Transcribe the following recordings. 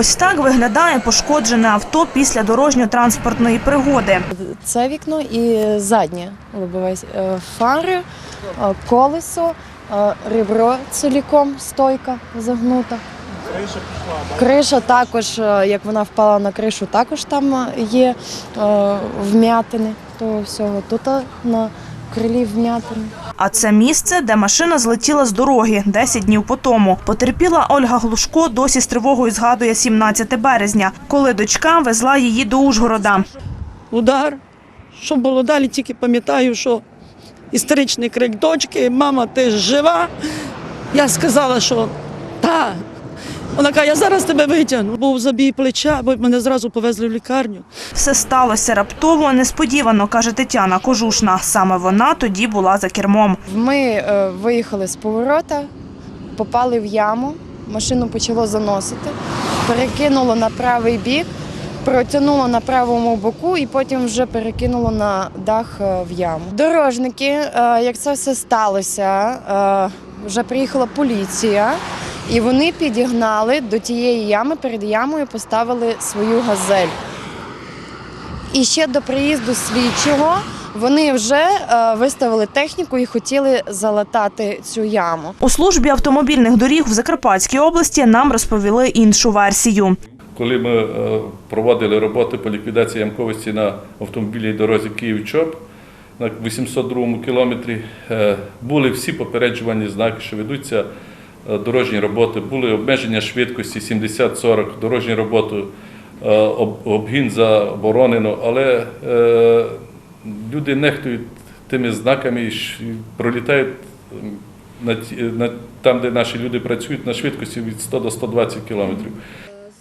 Ось так виглядає пошкоджене авто після дорожньо-транспортної пригоди. Це вікно і заднє лобове е, фари, е, колесо, е, ребро ціліком, стойка загнута. Криша також, як вона впала на кришу, також там є вм'ятини того всього. Тут на крилі вм'ятини. А це місце, де машина злетіла з дороги 10 днів по тому. Потерпіла Ольга Глушко досі з тривогою згадує 17 березня, коли дочка везла її до Ужгорода. удар. Що було далі, тільки пам'ятаю, що історичний крик дочки, мама, ти жива. Я сказала, що та. Вона каже, я зараз тебе витягну. Був забій плеча, бо мене зразу повезли в лікарню. Все сталося раптово, несподівано, каже Тетяна Кожушна. Саме вона тоді була за кермом. Ми е, виїхали з поворота, попали в яму, машину почало заносити, перекинуло на правий бік, протягнуло на правому боку і потім вже перекинуло на дах е, в яму. Дорожники, е, як це все сталося, е, вже приїхала поліція. І вони підігнали до тієї ями, перед ямою поставили свою газель. І ще до приїзду слідчого вони вже е, виставили техніку і хотіли залатати цю яму. У службі автомобільних доріг в Закарпатській області нам розповіли іншу версію. Коли ми е, проводили роботи по ліквідації ямковості на автомобільній дорозі Київ-Чоп на 802 кілометрі, е, були всі попереджувальні знаки, що ведуться дорожні роботи, були. Обмеження швидкості 70-40, дорожні роботи, е, обгін заборонено, але е, люди нехтують тими знаками і пролітають там, де наші люди працюють, на швидкості від 100 до 120 кілометрів.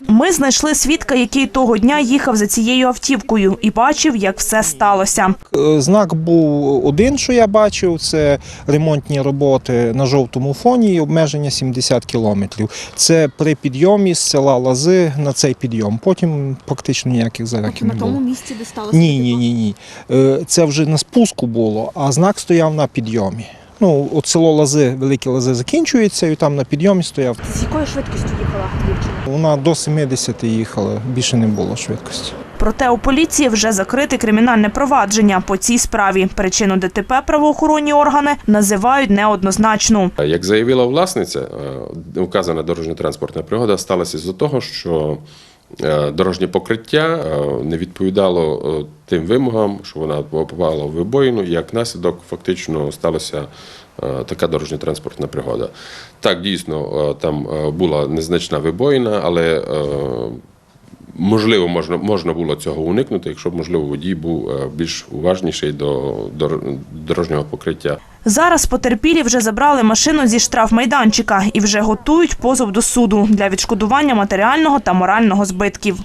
Ми знайшли свідка, який того дня їхав за цією автівкою і бачив, як все сталося. Е, Знак був один, що я бачив, це ремонтні роботи на жовтому фоні і обмеження 70 кілометрів. Це при підйомі з села Лази на цей підйом. Потім практично ніяких заряків не було. місці, де сталося? Ні, ні, ні, ні. Е, Це вже на спуску було, а знак стояв на підйомі. Ну, от село Лази, Велике Лази закінчується, і там на підйомі стояв. З якою швидкістю їхала дівчина? Вона до 70 їхала, більше не було швидкості. Проте у поліції вже закрите кримінальне провадження по цій справі. Причину ДТП правоохоронні органи називають неоднозначну. Як заявила власниця, е, указана дорожньо-транспортна пригода сталася з-за того, що е, дорожнє покриття е, не відповідало е, тим вимогам, що вона попала в вибоїну, і як наслідок фактично сталася е, така дорожньо-транспортна пригода. Так, дійсно, е, там е, була незначна вибоїна, але е, можливо можна, можна було цього уникнути, якщо б можливо водій був е, більш уважніший до до дорожнього покриття. Зараз потерпілі вже забрали машину зі штрафмайданчика і вже готують позов до суду для відшкодування матеріального та морального збитків.